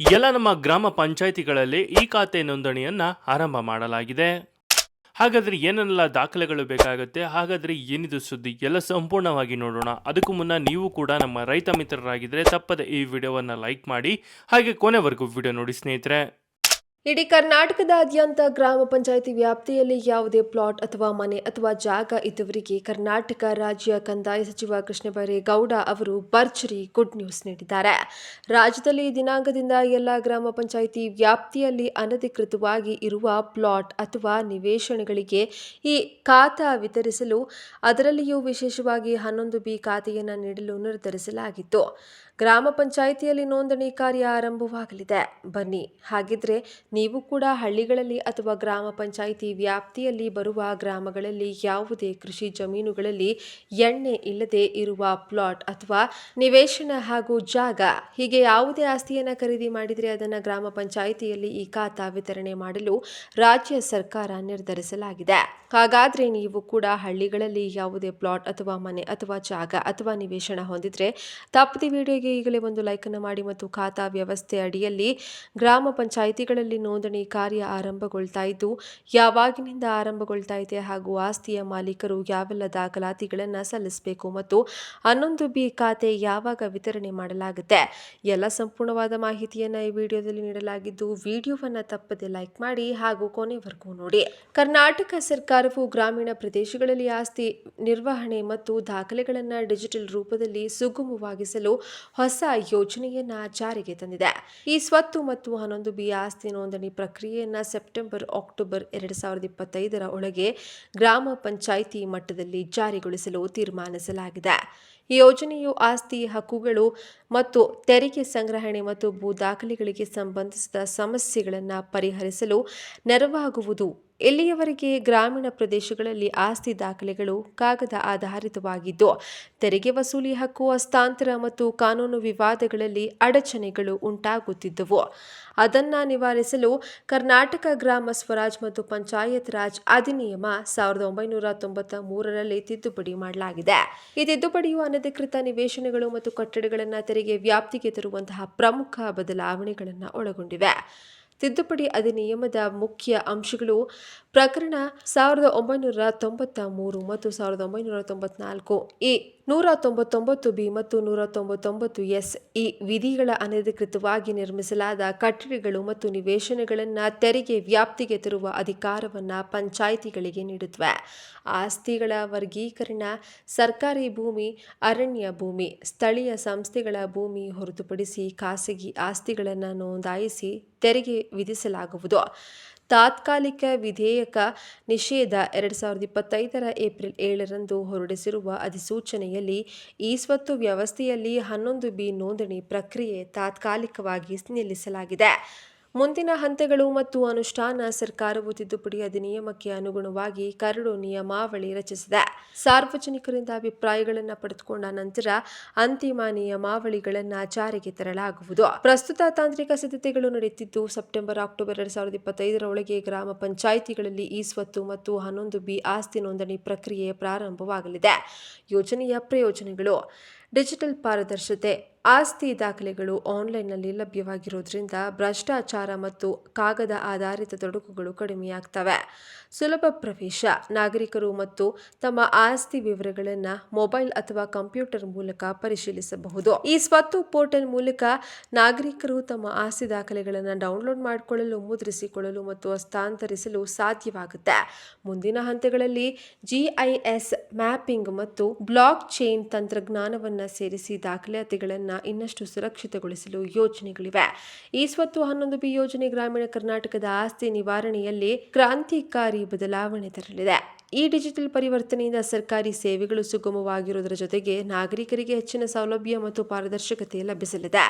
ಎಲ್ಲ ನಮ್ಮ ಗ್ರಾಮ ಪಂಚಾಯಿತಿಗಳಲ್ಲಿ ಈ ಖಾತೆ ನೋಂದಣಿಯನ್ನು ಆರಂಭ ಮಾಡಲಾಗಿದೆ. ಹಾಗಾದ್ರೆ ಏನೆಲ್ಲ ದಾಖಲೆಗಳು ಬೇಕಾಗುತ್ತೆ? ಹಾಗಾದ್ರೆ ಏನಿದು ಸುದ್ದಿ? ಎಲ್ಲ ಸಂಪೂರ್ಣವಾಗಿ ನೋಡೋಣ. ಅದಕ್ಕೂ ಮುನ್ನ ನೀವು ಕೂಡ ನಮ್ಮ ರೈತ ಮಿತ್ರರಾಗಿದ್ದರೆ ತಪ್ಪದೆ ಈ ವಿಡಿಯೋವನ್ನು ಲೈಕ್ ಮಾಡಿ, ಹಾಗೆ ಕೊನೆವರೆಗೂ ವಿಡಿಯೋ ನೋಡಿ ಸ್ನೇಹಿತರೆ. ಇಡೀ ಕರ್ನಾಟಕದಾದ್ಯಂತ ಗ್ರಾಮ ಪಂಚಾಯಿತಿ ವ್ಯಾಪ್ತಿಯಲ್ಲಿ ಯಾವುದೇ ಪ್ಲಾಟ್ ಅಥವಾ ಮನೆ ಅಥವಾ ಜಾಗ ಇದ್ದವರಿಗೆ ಕರ್ನಾಟಕ ರಾಜ್ಯ ಕಂದಾಯ ಸಚಿವ ಕೃಷ್ಣ ಬೈರೇಗೌಡ ಅವರು ಭರ್ಜರಿ ಗುಡ್ ನ್ಯೂಸ್ ನೀಡಿದ್ದಾರೆ. ರಾಜ್ಯದಲ್ಲಿ ದಿನಾಂಕದಿಂದ ಎಲ್ಲ ಗ್ರಾಮ ಪಂಚಾಯಿತಿ ವ್ಯಾಪ್ತಿಯಲ್ಲಿ ಅನಧಿಕೃತವಾಗಿ ಇರುವ ಪ್ಲಾಟ್ ಅಥವಾ ನಿವೇಶನಗಳಿಗೆ ಈ ಖಾತಾ ವಿತರಿಸಲು ಅದರಲ್ಲಿಯೂ ವಿಶೇಷವಾಗಿ ಹನ್ನೊಂದು ಬಿ ಖಾತೆಯನ್ನು ನೀಡಲು ನಿರ್ಧರಿಸಲಾಗಿತ್ತು. ಗ್ರಾಮ ಪಂಚಾಯಿತಿಯಲ್ಲಿ ನೋಂದಣಿ ಕಾರ್ಯ ಆರಂಭವಾಗಲಿದೆ. ಬನ್ನಿ, ಹಾಗಿದ್ರೆ ನೀವು ಕೂಡ ಹಳ್ಳಿಗಳಲ್ಲಿ ಅಥವಾ ಗ್ರಾಮ ಪಂಚಾಯಿತಿ ವ್ಯಾಪ್ತಿಯಲ್ಲಿ ಬರುವ ಗ್ರಾಮಗಳಲ್ಲಿ ಯಾವುದೇ ಕೃಷಿ ಜಮೀನುಗಳಲ್ಲಿ ಎಣ್ಣೆ ಇಲ್ಲದೆ ಇರುವ ಪ್ಲಾಟ್ ಅಥವಾ ನಿವೇಶನ ಹಾಗೂ ಜಾಗ, ಹೀಗೆ ಯಾವುದೇ ಆಸ್ತಿಯನ್ನು ಖರೀದಿ ಮಾಡಿದರೆ ಅದನ್ನು ಗ್ರಾಮ ಪಂಚಾಯಿತಿಯಲ್ಲಿ ಈ ಖಾತಾ ವಿತರಣೆ ಮಾಡಲು ರಾಜ್ಯ ಸರ್ಕಾರ ನಿರ್ಧರಿಸಲಾಗಿದೆ. ಹಾಗಾದರೆ ನೀವು ಕೂಡ ಹಳ್ಳಿಗಳಲ್ಲಿ ಯಾವುದೇ ಪ್ಲಾಟ್ ಅಥವಾ ಮನೆ ಅಥವಾ ಜಾಗ ಅಥವಾ ನಿವೇಶನ ಹೊಂದಿದ್ರೆ ತಪ್ಪದೆ ವಿಡಿಯೋಗೆ ಈಗಲೇ ಒಂದು ಲೈಕನ್ನು ಮಾಡಿ ಮತ್ತು ಖಾತಾ ವ್ಯವಸ್ಥೆ ಅಡಿಯಲ್ಲಿ ಗ್ರಾಮ ಪಂಚಾಯಿತಿಗಳಲ್ಲಿ ನೋಂದಣಿ ಕಾರ್ಯ ಆರಂಭಗೊಳ್ತಾ ಇದ್ದು, ಯಾವಾಗಿನಿಂದ ಆರಂಭಗೊಳ್ತಾ ಇದೆ ಹಾಗೂ ಆಸ್ತಿಯ ಮಾಲೀಕರು ಯಾವೆಲ್ಲ ದಾಖಲಾತಿಗಳನ್ನು ಸಲ್ಲಿಸಬೇಕು ಮತ್ತು ಹನ್ನೊಂದು ಬಿ ಖಾತೆ ಯಾವಾಗ ವಿತರಣೆ ಮಾಡಲಾಗುತ್ತೆ? ಎಲ್ಲ ಸಂಪೂರ್ಣವಾದ ಮಾಹಿತಿಯನ್ನು ಈ ವಿಡಿಯೋದಲ್ಲಿ ನೀಡಲಾಗಿದ್ದು, ವಿಡಿಯೋವನ್ನು ತಪ್ಪದೆ ಲೈಕ್ ಮಾಡಿ ಹಾಗೂ ಕೊನೆವರೆಗೂ ನೋಡಿ. ಕರ್ನಾಟಕ ಸರ್ಕಾರವು ಗ್ರಾಮೀಣ ಪ್ರದೇಶಗಳಲ್ಲಿ ಆಸ್ತಿ ನಿರ್ವಹಣೆ ಮತ್ತು ದಾಖಲೆಗಳನ್ನು ಡಿಜಿಟಲ್ ರೂಪದಲ್ಲಿ ಸುಗಮವಾಗಿಸಲು ಹೊಸ ಯೋಜನೆಯನ್ನ ಜಾರಿಗೆ ತಂದಿದೆ. ಈ ಸ್ವತ್ತು ಮತ್ತು ಹನ್ನೊಂದು ಬಿ ಆಸ್ತಿ ನೋಂದಣಿ ಪ್ರಕ್ರಿಯೆಯನ್ನ ಸೆಪ್ಟೆಂಬರ್, ಅಕ್ಟೋಬರ್ ಎರಡು ಸಾವಿರದ ಇಪ್ಪತ್ತೈದರ ಒಳಗೆ ಗ್ರಾಮ ಪಂಚಾಯಿತಿ ಮಟ್ಟದಲ್ಲಿ ಜಾರಿಗೊಳಿಸಲು ತೀರ್ಮಾನಿಸಲಾಗಿದೆ. ಈ ಯೋಜನೆಯು ಆಸ್ತಿ ಹಕ್ಕುಗಳು ಮತ್ತು ತೆರಿಗೆ ಸಂಗ್ರಹಣೆ ಮತ್ತು ಭೂ ದಾಖಲೆಗಳಿಗೆ ಸಂಬಂಧಿಸಿದ ಸಮಸ್ಯೆಗಳನ್ನು ಪರಿಹರಿಸಲು ನೆರವಾಗುವುದು ಇಲ್ಲಿಯವರೆಗೆ ಗ್ರಾಮೀಣ ಪ್ರದೇಶಗಳಲ್ಲಿ ಆಸ್ತಿ ದಾಖಲೆಗಳು ಕಾಗದ ಆಧಾರಿತವಾಗಿದ್ದು, ತೆರಿಗೆ ವಸೂಲಿ ಹಕ್ಕು, ಹಸ್ತಾಂತರ ಮತ್ತು ಕಾನೂನು ವಿವಾದಗಳಲ್ಲಿ ಅಡಚಣೆಗಳು ಉಂಟಾಗುತ್ತಿದ್ದವು. ಅದನ್ನು ನಿವಾರಿಸಲು ಕರ್ನಾಟಕ ಗ್ರಾಮ ಸ್ವರಾಜ್ ಮತ್ತು ಪಂಚಾಯತ್ ರಾಜ್ ಅಧಿನಿಯಮ ಸಾವಿರದ ಒಂಬೈನೂರ ತೊಂಬತ್ತ ಮೂರರಲ್ಲಿ ತಿದ್ದುಪಡಿ ಮಾಡಲಾಗಿದೆ. ಈ ತಿದ್ದುಪಡಿಯು ಅನಧಿಕೃತ ನಿವೇಶನಗಳು ಮತ್ತು ಕಟ್ಟಡಗಳನ್ನು ತೆರಿಗೆ ವ್ಯಾಪ್ತಿಗೆ ತರುವಂತಹ ಪ್ರಮುಖ ಬದಲಾವಣೆಗಳನ್ನು ಒಳಗೊಂಡಿವೆ. ತಿದ್ದುಪಡಿ ಅಧಿನಿಯಮದ ಮುಖ್ಯ ಅಂಶಗಳು ಪ್ರಕರಣ ಸಾವಿರದ ಒಂಬೈನೂರ ತೊಂಬತ್ತ ಮೂರು ಮತ್ತು ಸಾವಿರದ ಒಂಬೈನೂರ ತೊಂಬತ್ನಾಲ್ಕು. ಈ ನೂರ ತೊಂಬತ್ತೊಂಬತ್ತು ಬಿ ಮತ್ತು ನೂರ ತೊಂಬತ್ತೊಂಬತ್ತು ಎಸ್ ಈ ವಿಧಿಗಳ ಅನಧಿಕೃತವಾಗಿ ನಿರ್ಮಿಸಲಾದ ಕಟ್ಟಡಗಳು ಮತ್ತು ನಿವೇಶನಗಳನ್ನು ತೆರಿಗೆ ವ್ಯಾಪ್ತಿಗೆ ತರುವ ಅಧಿಕಾರವನ್ನು ಪಂಚಾಯಿತಿಗಳಿಗೆ ನೀಡುತ್ತವೆ ಆಸ್ತಿಗಳ ವರ್ಗೀಕರಣ, ಸರ್ಕಾರಿ ಭೂಮಿ, ಅರಣ್ಯ ಭೂಮಿ, ಸ್ಥಳೀಯ ಸಂಸ್ಥೆಗಳ ಭೂಮಿ ಹೊರತುಪಡಿಸಿ ಖಾಸಗಿ ಆಸ್ತಿಗಳನ್ನು ನೋಂದಾಯಿಸಿ ತೆರಿಗೆ ವಿಧಿಸಲಾಗುವುದು. ತಾತ್ಕಾಲಿಕ ವಿಧೇಯಕ ನಿಷೇಧ ಎರಡು ಸಾವಿರದ ಇಪ್ಪತ್ತೈದರ ಏಪ್ರಿಲ್ ಏಳರಂದು ಹೊರಡಿಸಿರುವ ಅಧಿಸೂಚನೆಯಲ್ಲಿ ಈ ಸ್ವತ್ತು ವ್ಯವಸ್ಥೆಯಲ್ಲಿ ಹನ್ನೊಂದು ಬಿ ನೋಂದಣಿ ಪ್ರಕ್ರಿಯೆ ತಾತ್ಕಾಲಿಕವಾಗಿ ನಿಲ್ಲಿಸಲಾಗಿದೆ. ಮುಂದಿನ ಹಂತಗಳು ಮತ್ತು ಅನುಷ್ಠಾನ ಸರ್ಕಾರವು ತಿದ್ದುಪಡಿ ಅಧಿನಿಯಮಕ್ಕೆ ಅನುಗುಣವಾಗಿ ಕರಡು ನಿಯಮಾವಳಿ ರಚಿಸಿದೆ. ಸಾರ್ವಜನಿಕರಿಂದ ಅಭಿಪ್ರಾಯಗಳನ್ನು ಪಡೆದುಕೊಂಡ ನಂತರ ಅಂತಿಮ ನಿಯಮಾವಳಿಗಳನ್ನು ಜಾರಿಗೆ ತರಲಾಗುವುದು. ಪ್ರಸ್ತುತ ತಾಂತ್ರಿಕ ಸಿದ್ಧತೆಗಳು ನಡೆಯುತ್ತಿದ್ದು, ಸೆಪ್ಟೆಂಬರ್, ಅಕ್ಟೋಬರ್ ಎರಡ್ ಸಾವಿರದ ಇಪ್ಪತ್ತೈದರ ಒಳಗೆ ಗ್ರಾಮ ಪಂಚಾಯಿತಿಗಳಲ್ಲಿ ಈ ಸ್ವತ್ತು ಮತ್ತು ಹನ್ನೊಂದು ಬಿ ಆಸ್ತಿ ನೋಂದಣಿ ಪ್ರಕ್ರಿಯೆ ಪ್ರಾರಂಭವಾಗಲಿದೆ. ಯೋಜನೆಯ ಪ್ರಯೋಜನಗಳು. ಡಿಜಿಟಲ್ ಪಾರದರ್ಶತೆ. ಆಸ್ತಿ ದಾಖಲೆಗಳು ಆನ್ಲೈನ್ನಲ್ಲಿ ಲಭ್ಯವಾಗಿರುವುದರಿಂದ ಭ್ರಷ್ಟಾಚಾರ ಮತ್ತು ಕಾಗದ ಆಧಾರಿತ ತೊಡಕುಗಳು ಕಡಿಮೆಯಾಗ್ತವೆ. ಸುಲಭ ಪ್ರವೇಶ, ನಾಗರಿಕರು ಮತ್ತು ತಮ್ಮ ಆಸ್ತಿ ವಿವರಗಳನ್ನು ಮೊಬೈಲ್ ಅಥವಾ ಕಂಪ್ಯೂಟರ್ ಮೂಲಕ ಪರಿಶೀಲಿಸಬಹುದು. ಈ ಸ್ವತ್ತು ಪೋರ್ಟಲ್ ಮೂಲಕ ನಾಗರಿಕರು ತಮ್ಮ ಆಸ್ತಿ ದಾಖಲೆಗಳನ್ನು ಡೌನ್ಲೋಡ್ ಮಾಡಿಕೊಳ್ಳಲು, ಮುದ್ರಿಸಿಕೊಳ್ಳಲು ಮತ್ತು ಹಸ್ತಾಂತರಿಸಲು ಸಾಧ್ಯವಾಗುತ್ತೆ. ಮುಂದಿನ ಹಂತಗಳಲ್ಲಿ ಜಿಐಎಸ್ ಮ್ಯಾಪಿಂಗ್ ಮತ್ತು ಬ್ಲಾಕ್ ಚೈನ್ ತಂತ್ರಜ್ಞಾನವನ್ನು ಸೇರಿಸಿ ದಾಖಲಾತಿಗಳನ್ನು ಇನ್ನಷ್ಟು ಸುರಕ್ಷಿತಗೊಳಿಸಲು ಯೋಜನೆಗಳಿವೆ. ಈ ಸ್ವತ್ತು ಹನ್ನೊಂದು ಬಿ ಯೋಜನೆ ಗ್ರಾಮೀಣ ಕರ್ನಾಟಕದ ಆಸ್ತಿ ನಿವಾರಣೆಯಲ್ಲಿ ಕ್ರಾಂತಿಕಾರಿ ಬದಲಾವಣೆ ತರಲಿದೆ. ಈ ಡಿಜಿಟಲ್ ಪರಿವರ್ತನೆಯಿಂದ ಸರ್ಕಾರಿ ಸೇವೆಗಳು ಸುಗಮವಾಗಿರುವುದರ ಜೊತೆಗೆ ನಾಗರಿಕರಿಗೆ ಹೆಚ್ಚಿನ ಸೌಲಭ್ಯ ಮತ್ತು ಪಾರದರ್ಶಕತೆ ಲಭಿಸಲಿದೆ.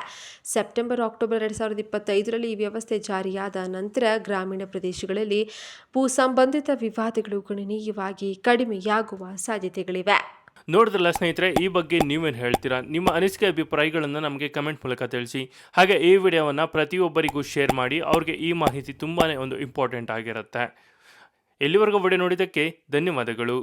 ಸೆಪ್ಟೆಂಬರ್, ಅಕ್ಟೋಬರ್ ಎರಡು ಸಾವಿರದ ಇಪ್ಪತ್ತೈದರಲ್ಲಿ ಈ ವ್ಯವಸ್ಥೆ ಜಾರಿಯಾದ ನಂತರ ಗ್ರಾಮೀಣ ಪ್ರದೇಶಗಳಲ್ಲಿ ಭೂ ಸಂಬಂಧಿತ ವಿವಾದಗಳು ಗಣನೀಯವಾಗಿ ಕಡಿಮೆಯಾಗುವ ಸಾಧ್ಯತೆಗಳಿವೆ. ನೋಡಿದ್ರಲ್ಲ ಸ್ನೇಹಿತರೆ, ಈ ಬಗ್ಗೆ ನೀವೇನು ಹೇಳ್ತೀರಾ? ನಿಮ್ಮ ಅನಿಸಿಕೆ ಅಭಿಪ್ರಾಯಗಳನ್ನು ನಮಗೆ ಕಮೆಂಟ್ ಮೂಲಕ ತಿಳಿಸಿ. ಹಾಗೆ ಈ ವಿಡಿಯೋವನ್ನು ಪ್ರತಿಯೊಬ್ಬರಿಗೂ ಶೇರ್ ಮಾಡಿ, ಅವ್ರಿಗೆ ಈ ಮಾಹಿತಿ ತುಂಬಾ ಒಂದು ಇಂಪಾರ್ಟೆಂಟ್ ಆಗಿರುತ್ತೆ. ಎಲ್ಲಿವರೆಗೂ ವಿಡಿಯೋ ನೋಡಿದ್ದಕ್ಕೆ ಧನ್ಯವಾದಗಳು.